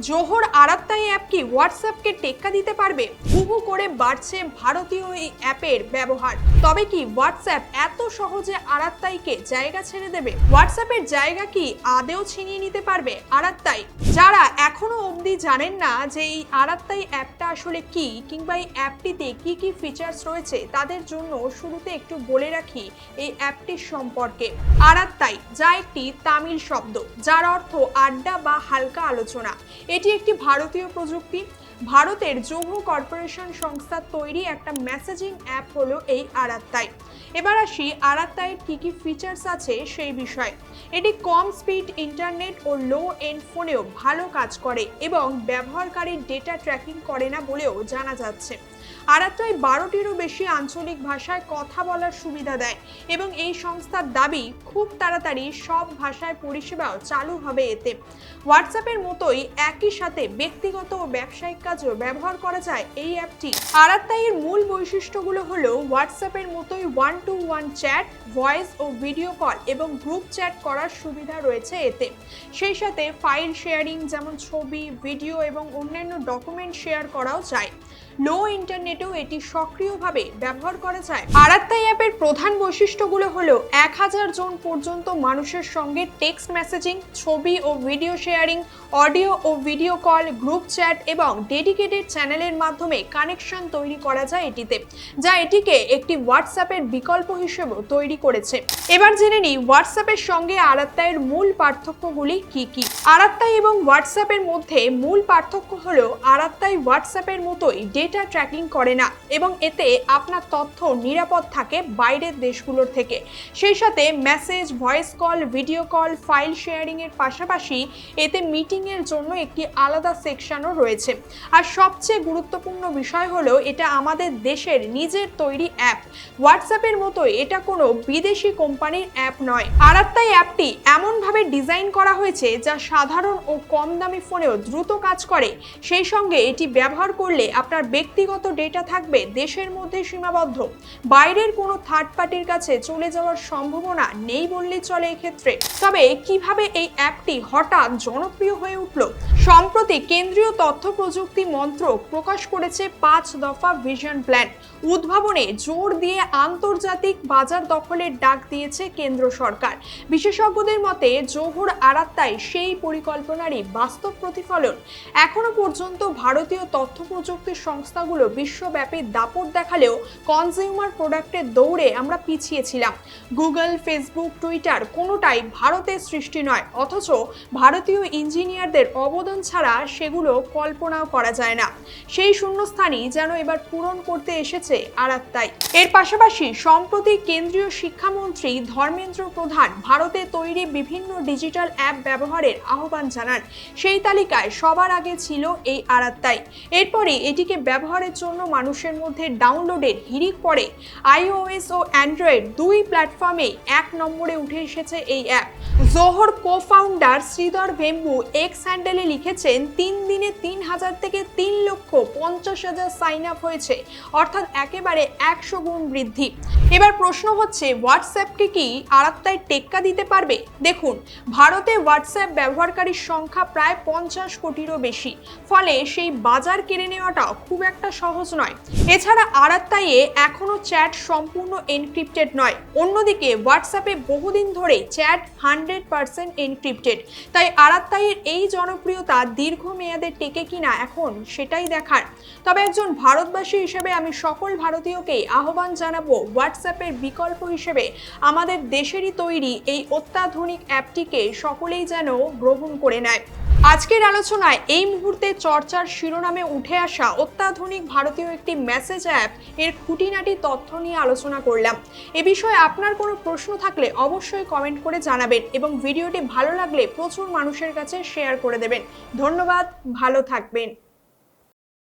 জোহর আরাত্তাই app কি হোয়াটসঅ্যাপকে টেক্কা দিতে পারবে? হুহু করে বাড়ছে ভারতীয় এই অ্যাপের ব্যবহার। তবে কি হোয়াটসঅ্যাপ এত সহজে আরাত্তাইকে জায়গা ছেড়ে দেবে? হোয়াটসঅ্যাপের জায়গা কি আদেও ছিনিয়ে নিতে পারবে আরাত্তাই? যারা এখনও অবধি জানেন না যে এই আরাত্তাই অ্যাপটা আসলে কি কিংবা এই অ্যাপটিতে কি কি ফিচার্স রয়েছে, তাদের জন্য শুরুতে একটু বলে রাখি এই অ্যাপটির সম্পর্কে। আরাত্তাই, যা একটি তামিল শব্দ, যার অর্থ আড্ডা বা হালকা আলোচনা। এটি একটি ভারতীয় প্রযুক্তি ভারতের জম্মু কর্পোরেশন সংস্থার তৈরি একটা মেসেজিং অ্যাপ হলো এই আরাত্তাই। এবার আসি আরাত্তাইয়ের কী কী ফিচার্স আছে সেই বিষয়ে। এটি কম স্পিড ইন্টারনেট ও লো এন্ড ফোনেও ভালো কাজ করে এবং ব্যবহারকারীর ডেটা ট্র্যাকিং করে না বলেও জানা যাচ্ছে। আরাত্তাই বারোটিরও বেশি আঞ্চলিক ভাষায় কথা বলার সুবিধা দেয় এবং এই সংস্থার দাবি, খুব তাড়াতাড়ি সব ভাষায় পরিষেবাও চালু হবে এতে। হোয়াটসঅ্যাপের মতোই একই সাথে ব্যক্তিগত ও ব্যবসায়িক কাজেও ব্যবহার করা যায় এই অ্যাপটি। আরাত্তাইয়ের মূল বৈশিষ্ট্যগুলো হলো হোয়াটসঅ্যাপের মতোই one to one chat voice O video call এবং গ্রুপ চ্যাট করার সুবিধা রয়েছে এতে। সেই সাথে ফাইল শেয়ারিং যেমন ছবি ভিডিও এবং অন্যান্য ডকুমেন্ট শেয়ার করাও যায়। লো ইন্টারনেটেও এটি সক্রিয়ভাবে ব্যবহার করা যায়। আরাত্তাই অ্যাপের প্রধান বৈশিষ্ট্যগুলো হলো এক হাজার জন পর্যন্ত মানুষের সঙ্গে টেক্সট মেসেজিং ছবি ও ভিডিও শেয়ারিং অডিও ও ভিডিও কল গ্রুপ চ্যাট এবং ডেডিকেটেড চ্যানেলের মাধ্যমে কানেকশন তৈরি করা যায় এটিতে, যা এটিকে একটি হোয়াটসঅ্যাপের বিকল্প হিসেবেও তৈরি করেছে। এবার জেনে নিই হোয়াটসঅ্যাপের সঙ্গে আরাত্তাইয়ের মূল পার্থক্যগুলি কি কি? আরাত্তাই এবং হোয়াটসঅ্যাপের মধ্যে মূল পার্থক্য হলো আরাত্তাই হোয়াটসঅ্যাপের মতোই ডেটা ট্র্যাকিং করে না এবং এতে আপনার তথ্য নিরাপদ থাকে বাইরের দেশগুলোর থেকে। সেই সাথে message voice call video call file শেয়ারিংয়ের পাশাপাশি এতে মিটিংয়ের জন্য একটি আলাদা সেকশনও রয়েছে। আর সবচেয়ে গুরুত্বপূর্ণ বিষয় হলো এটা আমাদের দেশের নিজের তৈরি অ্যাপ হোয়াটসঅ্যাপের মতো এটা কোনো বিদেশি কোম্পানির অ্যাপ নয়। আরাত্তাই অ্যাপটি এমনভাবে ডিজাইন করা হয়েছে যা সাধারণ ও কম দামি ফোনেও দ্রুত কাজ করে। সেই সঙ্গে এটি ব্যবহার করলে আপনার ব্যক্তিগত ডেটা থাকবে দেশের মধ্যে সীমাবদ্ধ। বাইরের কোনো থার্ড পার্টির কাছে চলে যাওয়ার সম্ভাবনা নেই বললেই চলে এক্ষেত্রে। তবে কীভাবে এই অ্যাপটি হঠাৎ জনপ্রিয় হয়ে উঠল? সম্প্রতি কেন্দ্রীয় তথ্য প্রযুক্তি মন্ত্রক প্রকাশ করেছে পাঁচ দফা ভিশন প্ল্যান উদ্ভাবনে জোর দিয়ে আন্তর্জাতিক বাজার দখলের ডাক দিয়েছে কেন্দ্র সরকার। বিশেষজ্ঞদের মতে, জোহর আরাত্তায় সেই পরিকল্পনারই বাস্তব প্রতিফলন। এখনও পর্যন্ত ভারতীয় তথ্য প্রযুক্তি সংস্থাগুলো বিশ্বব্যাপী দাপট দেখালেও কনজিউমার প্রোডাক্টের দৌড়ে আমরা পিছিয়ে ছিলাম। গুগল ফেসবুক টুইটার কোনোটাই ভারতের সৃষ্টি নয়। অথচ ভারতীয় ইঞ্জিনিয়ারদের অবদান ছাড়া সেগুলো কল্পনাও করা যায় না। সেই শূন্যস্থানই যেন এবার পূরণ করতে এসেছে আরাত্তাই। এর পাশাপাশি সম্প্রতি কেন্দ্রীয় শিক্ষামন্ত্রী ধর্মেন্দ্র প্রধান ভারতে তৈরি বিভিন্ন ডিজিটাল অ্যাপ ব্যবহারের আহ্বান জানান। সেই তালিকায় সবার আগে ছিল এই আরাত্তাই। এরপরে এটিকে ব্যবহারের জন্য মানুষের মধ্যে ডাউনলোডের হিড়িক পড়ে। আইওএস ও অ্যান্ড্রয়েড দুই প্ল্যাটফর্মে এক নম্বরে উঠে এসেছে এই app. Zoho co founder Sridhar Vembu X হ্যান্ডেলে লিখেছেন তিন দিনে তিন হাজার থেকে তিন লক্ষ পঞ্চাশ হাজার সাইন আপ হয়েছে। অর্থাৎ একেবারে একশো গুণ বৃদ্ধি। এবার প্রশ্ন হচ্ছে হোয়াটসঅ্যাপকে কি আরাত্তায় টেক্কা দিতে পারবে? দেখুন, ভারতে হোয়াটসঅ্যাপ ব্যবহারকারীর সংখ্যা প্রায় পঞ্চাশ কোটিরও বেশি। ফলে সেই বাজার কেড়ে নেওয়াটা খুব একটা সহজ নয়। এছাড়া আরাত্তাইয়ে এখনও চ্যাট সম্পূর্ণ এনক্রিপ্টেড নয়। অন্যদিকে হোয়াটসঅ্যাপে বহুদিন ধরে চ্যাট হান্ড্রেড পার্সেন্ট এনক্রিপ্টেড তাই আরাত্তাইয়ের এই জনপ্রিয়তা দীর্ঘমেয়াদে টেকে কিনা এখন সেটাই দেখার। তবে একজন ভারতবাসী হিসেবে আমি সকল ভারতীয়কেই আহ্বান জানাব হোয়াটসঅ্যাপের বিকল্প হিসেবে। আমাদের দেশেরই তৈরি এই অত্যাধুনিক অ্যাপটিকে সকলেই যেন গ্রহণ করে নেয়। আজকের আলোচনায় এই মুহূর্তে চর্চার শিরোনামে উঠে আসা অত্যাধুনিক ভারতীয় একটি মেসেজ অ্যাপ এর খুঁটিনাটি তথ্য নিয়ে আলোচনা করলাম। এ বিষয়ে আপনার কোনো প্রশ্ন থাকলে অবশ্যই কমেন্ট করে জানাবেন এবং ভিডিওটি ভালো লাগলে প্রচুর মানুষের কাছে শেয়ার করে দেবেন। ধন্যবাদ, ভালো থাকবেন।